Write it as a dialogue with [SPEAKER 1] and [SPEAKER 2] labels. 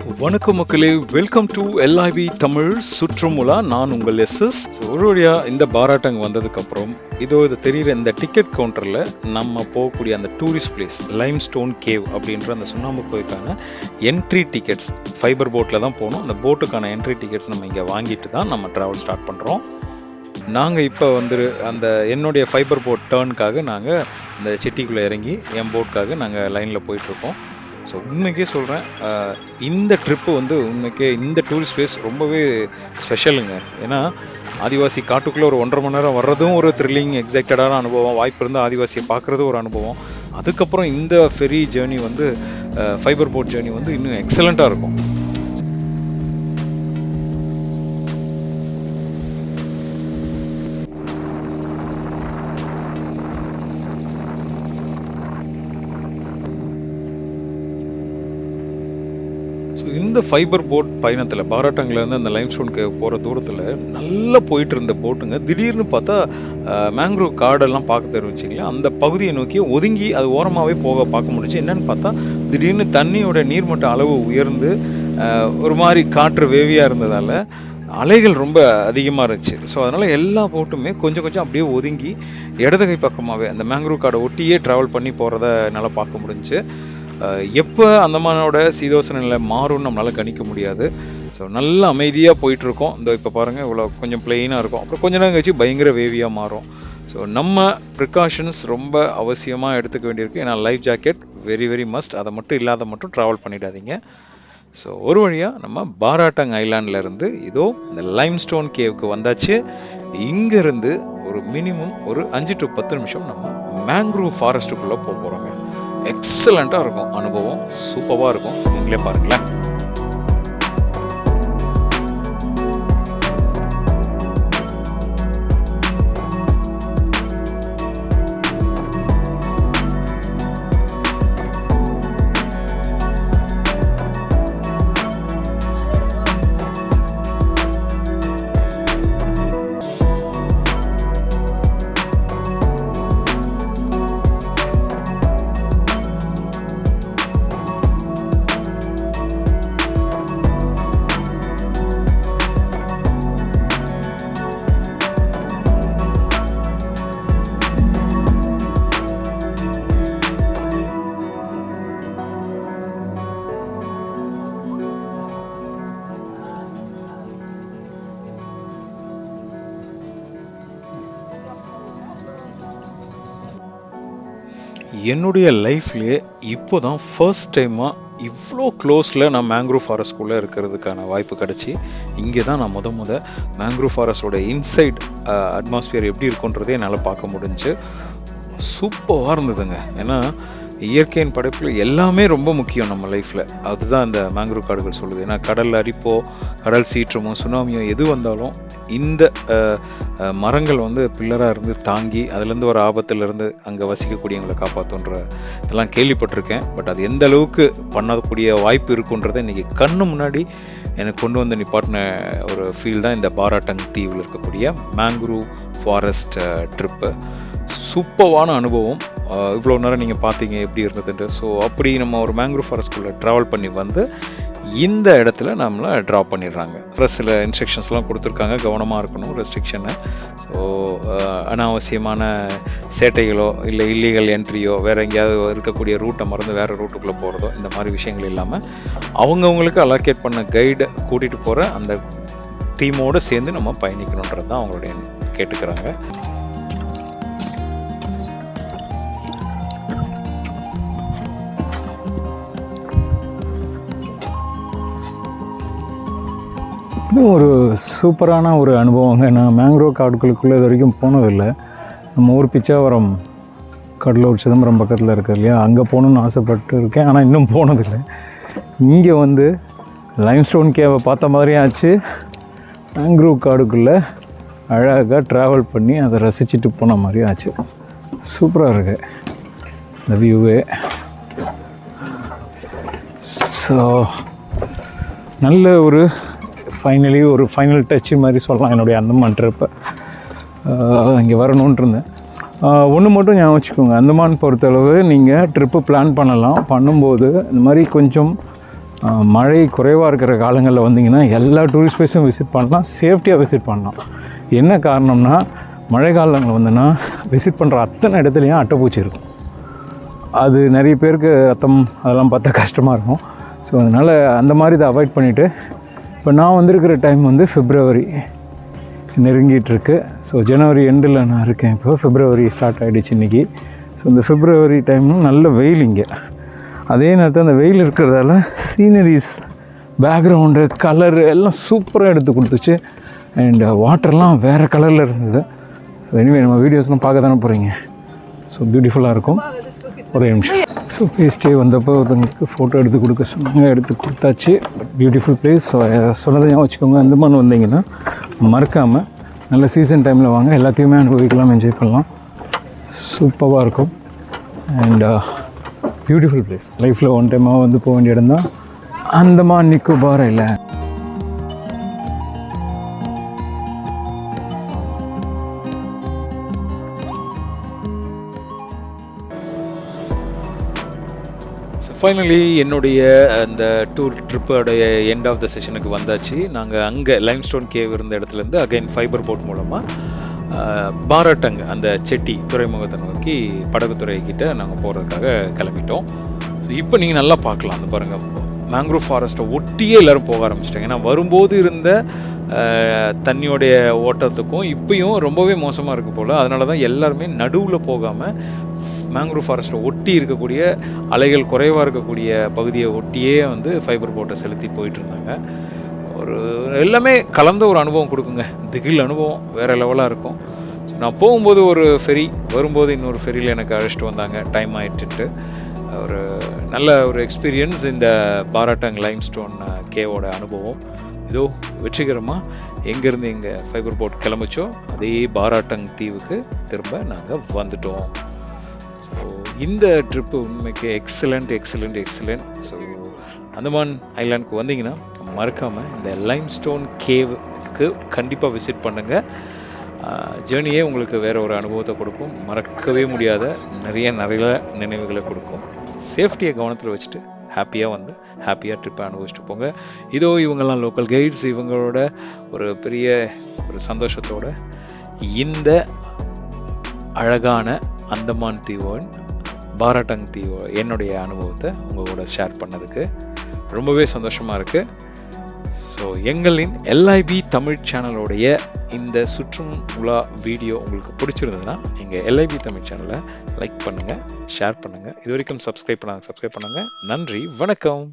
[SPEAKER 1] வணக்கம் மக்களே. Welcome to L I V Tamil சுற்றுமுலா. நான் உங்கள் எஸ்எஸ் ஒரு வழியா இந்த பாராட்டங் வந்ததுக்கப்புறம் இதோ இது தெரிகிற இந்த டிக்கெட் கவுண்டரில் நம்ம போகக்கூடிய அந்த tourist place limestone cave அப்படின்ற அந்த சுண்ணாம்பு கோயிலுக்கான என்ட்ரி டிக்கெட்ஸ் ஃபைபர் போட்டில் தான் போகணும். அந்த போட்டுக்கான என்ட்ரி டிக்கெட்ஸ் நம்ம இங்கே வாங்கிட்டு தான் நம்ம ட்ராவல் ஸ்டார்ட் பண்ணுறோம் நாங்கள் இப்போ வந்து அந்த என்னுடைய ஃபைபர் போட் டேர்னுக்காக நாங்கள் இந்த சிட்டிக்குள்ளே இறங்கி என் போட்காக நாங்கள் லைனில் போயிட்டுருக்கோம் ஸோ உண்மைக்கே சொல்கிறேன் இந்த ட்ரிப்பு வந்து உண்மைக்கே இந்த டூரிஸ்ட் பிளேஸ் ரொம்பவே ஸ்பெஷலுங்க ஏன்னா ஆதிவாசி காட்டுக்குள்ளே ஒரு ஒன்றரை மணி நேரம் வர்றதும் ஒரு த்ரில்லிங் எக்ஸைட்டடான அனுபவம். வாய்ப்பு இருந்தால் ஆதிவாசியை பார்க்குறதும் ஒரு அனுபவம். அதுக்கப்புறம் இந்த ஃபெரி ஜேர்னி வந்து ஃபைபர் போட் ஜேர்னி வந்து இன்னும் எக்ஸலண்ட்டாக இருக்கும். ஸோ இந்த ஃபைபர் போட் பயணத்தில் பாராட்டங்கிலேருந்து அந்த லைம் ஸ்டோனுக்கு போகிற தூரத்தில் நல்லா போயிட்டு இருந்த போட்டுங்க திடீர்னு பார்த்தா மேங்க்ரோவ் காடெல்லாம் பார்க்க தெரிவிச்சிங்களா அந்த பகுதியை நோக்கி ஒதுங்கி அது ஓரமாகவே போக பார்க்க முடிச்சு என்னென்னு பார்த்தா திடீர்னு தண்ணியோட நீர்மட்ட அளவு உயர்ந்து ஒரு மாதிரி காற்று வேவியாக இருந்ததால் அலைகள் ரொம்ப அதிகமாக இருந்துச்சு. ஸோ அதனால் எல்லா போட்டுமே கொஞ்சம் கொஞ்சம் அப்படியே ஒதுங்கி இடது கை பக்கமாகவே அந்த மேங்க்ரோவ் காடை ஒட்டியே ட்ராவல் பண்ணி போகிறத என்னால் பார்க்க முடிஞ்சுச்சு. எப்போ அந்தமானோட சீதோசன நிலை மாறும்னு நம்மளால் கணிக்க முடியாது. ஸோ நல்ல அமைதியாக போயிட்டுருக்கோம். இந்த இப்போ பாருங்கள் இவ்வளோ கொஞ்சம் பிளெயினாக இருக்கும். அப்புறம் கொஞ்ச நேரம் கழிச்சு பயங்கர வேவியாக மாறும். ஸோ நம்ம ப்ரிகாஷன்ஸ் ரொம்ப அவசியமாக எடுத்துக்க வேண்டியிருக்கு. ஏன்னா life jacket very very must அதை மட்டும் இல்லாத மட்டும் ட்ராவல் பண்ணிடாதீங்க. ஸோ ஒரு வழியாக நம்ம பாராட்டங் ஐலாண்ட்ல இருந்து இதோ இந்த லைம் ஸ்டோன் கேவுக்கு வந்தாச்சு. இங்கேருந்து ஒரு மினிமம் ஒரு அஞ்சு டு பத்து நிமிஷம் நம்ம மேங்க்ரூவ் ஃபாரஸ்ட்டுக்குள்ளே போக போகிறோங்க எக்ஸலண்ட்டாக இருக்கும். அனுபவம் சூப்பராக இருக்கும். நீங்களே பாருங்களேன். என்னுடைய லைஃப்லேயே இப்போ தான் ஃபர்ஸ்ட் டைமாக இவ்வளோ க்ளோஸில் நான் மேங்க்ரூவ் ஃபாரஸ்ட்குள்ளே இருக்கிறதுக்கான வாய்ப்பு கிடச்சி. இங்கே தான் நான் முத முத மேங்க்ரூவ் ஃபாரஸ்டோட இன்சைட் அட்மாஸ்பியர் எப்படி இருக்குன்றதே என்னால் பார்க்க முடிஞ்சு. சூப்பராக இருந்ததுங்க. ஏன்னா இயற்கையின் படைப்பில் எல்லாமே ரொம்ப முக்கியம் நம்ம லைஃப்பில் அதுதான் இந்த மேங்க்ரூவ் காடுகள் சொல்லுது. ஏன்னா கடல் அரிப்போ கடல் சீற்றமோ சுனாமியோ எது வந்தாலும் இந்த மரங்கள் வந்து பில்லராக இருந்து தாங்கி அதுலேருந்து வர ஆபத்துலேருந்து அங்கே வசிக்கக்கூடியவங்களை காப்பாற்றுன்ற இதெல்லாம் கேள்விப்பட்டிருக்கேன். பட் அது எந்த அளவுக்கு பண்ணக்கூடிய வாய்ப்பு இருக்குன்றதை இன்றைக்கி கண்ணு முன்னாடி எனக்கு கொண்டு வந்து நிப்பாட்டின ஒரு ஃபீல் தான் இந்த பாராட்டங் தீவில் இருக்கக்கூடிய மேங்க்ரூவ் ஃபாரஸ்ட் ட்ரிப்பு சூப்பரான அனுபவம். இவ்வளோ நேரம் நீங்கள் பார்த்தீங்க எப்படி இருந்ததுன்ட்டு. ஸோ அப்படி நம்ம ஒரு மேங்க்ரூவ் ஃபாரஸ்ட்குள்ளே ட்ராவல் பண்ணி வந்து இந்த இடத்துல நம்மளை ட்ராப் பண்ணிடுறாங்க. ப்ளஸ் சில இன்ஸ்ட்ரக்ஷன்ஸ்லாம் கொடுத்துருக்காங்க. கவனமாக இருக்கணும் ரெஸ்ட்ரிக்ஷனை ஸோ அனாவசியமான சேட்டைகளோ இல்லை இல்லீகல் என்ட்ரியோ வேறு எங்கேயாவது இருக்கக்கூடிய ரூட்டை மறந்து வேறு ரூட்டுக்குள்ளே போகிறதோ இந்த மாதிரி விஷயங்கள் இல்லாமல் அவங்கவுங்களுக்கு அலோகேட் பண்ண கைடை கூட்டிகிட்டு போகிற அந்த டீமோடு சேர்ந்து நம்ம பயணிக்கணுன்றது தான் அவங்களுடைய கேட்டுக்கிறாங்க.
[SPEAKER 2] இது ஒரு சூப்பரான ஒரு அனுபவங்க. நான் மேங்க்ரோவ் காடுகளுக்குள்ளே இது வரைக்கும் போனதில்லை. நம்ம ஊர் பிச்சாவரம் கடலூர் சிதம்பரம் பக்கத்தில் இருக்கு இல்லையா? அங்கே போகணுன்னு ஆசைப்பட்டு இருக்கேன். ஆனால் இன்னும் போனதில்லை. இங்கே வந்து லைம்ஸ்டோன் கேவை பார்த்த மாதிரியும் ஆச்சு. மேங்க்ரோவ் காடுக்குள்ளே அழகாக ட்ராவல் பண்ணி அதை ரசிச்சுட்டு போன மாதிரியும் ஆச்சு. சூப்பராக இருக்கு. இந்த வியூவே ஸோ நல்ல ஒரு ஃபைனலி ஒரு ஃபைனல் டச்சு மாதிரி சொல்லலாம் என்னுடைய அந்தமான் ட்ரிப்பு இங்கே வரணுன்ட்டு இருந்தேன். ஒன்று மட்டும் ஞாபகம் வச்சுக்கோங்க. அந்தமான் பொறுத்தளவு நீங்கள் ட்ரிப்பு பிளான் பண்ணலாம். பண்ணும்போது இந்த மாதிரி கொஞ்சம் மழை குறைவாக இருக்கிற காலங்களில் வந்தீங்கன்னா எல்லா டூரிஸ்ட் பிளேஸும் விசிட் பண்ணலாம். சேஃப்டியாக விசிட் பண்ணலாம். என்ன காரணம்னா மழை காலங்களில் வந்தோன்னா விசிட் பண்ணுற அத்தனை இடத்துலையும் அட்டைப்பூச்சி இருக்கும். அது நிறைய பேருக்கு ரத்தம் அதெல்லாம் பார்த்தா கஷ்டமாக இருக்கும். ஸோ அதனால் அந்த மாதிரி இதை அவாய்ட் பண்ணிவிட்டு இப்போ நான் வந்திருக்கிற டைம் வந்து ஃபிப்ரவரி நெருங்கிட்டுருக்கு. ஸோ ஜனவரி எண்டில் நான் இருக்கேன் இப்போ. ஃபிப்ரவரி ஸ்டார்ட் ஆகிடுச்சு இன்றைக்கி ஸோ இந்த ஃபிப்ரவரி டைமும் நல்ல வெயில் இங்கே. அதே நேரத்தில் அந்த வெயில் இருக்கிறதால சீனரிஸ் பேக்ரவுண்டு கலரு எல்லாம் சூப்பராக எடுத்து கொடுத்துச்சு. அண்ட் வாட்டர்லாம் வேறு கலரில் இருந்தது. ஸோ எனிவே நம்ம வீடியோஸ்லாம் பார்க்க தானே போகிறீங்க ஸோ பியூட்டிஃபுல்லாக இருக்கும். ஒரே நிமிஷம். ஸோ பேஸ்டே வந்தப்போ ஒருத்தங்களுக்கு ஃபோட்டோ எடுத்து கொடுக்க சொன்னாங்க. எடுத்து கொடுத்தாச்சு. பட் பியூட்டிஃபுல் பிளேஸ் ஸோ சொன்னதையும் வச்சுக்கோங்க. அந்தமான் வந்தீங்கன்னா மறக்காமல் நல்ல சீசன் டைமில் வாங்க. எல்லாத்தையுமே அனுபவிக்கலாம் என்ஜாய் பண்ணலாம். சூப்பராக இருக்கும். அண்ட் பியூட்டிஃபுல் பிளேஸ் லைஃப்பில் ஒன் டைமாக வந்து போக வேண்டிய இடம் தான் அந்தமான் நிக்கோபார் இல்லை.
[SPEAKER 1] ஃபைனலி என்னுடைய அந்த டூர் ட்ரிப்போடைய எண்ட் ஆஃப் த செஷனுக்கு வந்தாச்சு. நாங்கள் அங்கே லைம்ஸ்டோன் கேவ் இருந்த இடத்துலேருந்து அகைன் ஃபைபர் போட் மூலமாக பாராட்டங் அந்த செட்டி துறைமுகத்தை நோக்கி படகுத்துறை கிட்ட நாங்கள் போகிறதுக்காக கிளம்பிட்டோம். ஸோ இப்போ நீங்கள் நல்லா பார்க்கலாம் அந்த பாருங்கள் மேங்க்ரோவ் ஃபாரஸ்ட்டை ஒட்டியே எல்லாரும் போக ஆரம்பிச்சிட்டாங்க. ஏன்னா வரும்போது இருந்த தண்ணியோடைய ஓட்டத்துக்கும் இப்பயும் ரொம்பவே மோசமாக இருக்குது போல். அதனால தான் எல்லாருமே நடுவில் போகாமல் மேங்க்ரூவ் ஃபாரஸ்ட்டை ஒட்டி இருக்கக்கூடிய அலைகள் குறைவாக இருக்கக்கூடிய பகுதியை ஒட்டியே வந்து ஃபைபர் போட்டை செலுத்தி போயிட்டு இருந்தாங்க ஒரு எல்லாமே கலந்த ஒரு அனுபவம் கொடுக்குங்க. திகில் அனுபவம் வேறு லெவலாக இருக்கும். ஸோ நான் போகும்போது ஒரு ஃபெரி வரும்போது இன்னொரு ஃபெரியில் எனக்கு அழைச்சிட்டு வந்தாங்க. டைம் ஆயிட்டுன்ட்டு ஒரு நல்ல ஒரு எக்ஸ்பீரியன்ஸ் இந்த பாராட்டங் லைம்ஸ்டோன் கேவோட அனுபவம். இதோ வெற்றிகரமாக எங்கேருந்து இங்கே ஃபைபர் போட் கிளம்பிச்சோ அதே பாராட்டங் தீவுக்கு திரும்ப நாங்கள் வந்துட்டோம். இந்த ட்ரிப்பு உண்மைக்கு excellent excellent excellent so Andaman ஐலாண்டுக்கு வந்தீங்கன்னா மறக்காமல் இந்த லைம்ஸ்டோன் கேவுக்கு கண்டிப்பாக விசிட் பண்ணுங்கள் ஜேர்னியே உங்களுக்கு வேறு ஒரு அனுபவத்தை கொடுக்கும். மறக்கவே முடியாத நிறைய நிறைய நினைவுகளை கொடுக்கும். சேஃப்டியை கவனத்தில் வச்சுட்டு ஹாப்பியாக வந்து ஹாப்பியாக ட்ரிப்பை அனுபவிச்சுட்டு போங்க. இதோ இவங்கெல்லாம் லோக்கல் கைட்ஸ் இவங்களோட ஒரு பெரிய ஒரு சந்தோஷத்தோட இந்த அழகான அந்தமான் தீவன் பாராட்டங் தீவோ என்னுடைய அனுபவத்தை உங்களோட ஷேர் பண்ணதுக்கு ரொம்பவே சந்தோஷமாக இருக்குது ஸோ எங்களின் எல்ஐபி தமிழ் சேனலோடைய இந்த சுற்றும் உலா வீடியோ உங்களுக்கு பிடிச்சிருந்ததுன்னா எங்கள் எல்ஐபி தமிழ் சேனலை லைக் பண்ணுங்கள் ஷேர் பண்ணுங்கள் இது வரைக்கும் சப்ஸ்கிரைப் பண்ணாங்க சப்ஸ்கிரைப் பண்ணுங்கள் நன்றி வணக்கம்.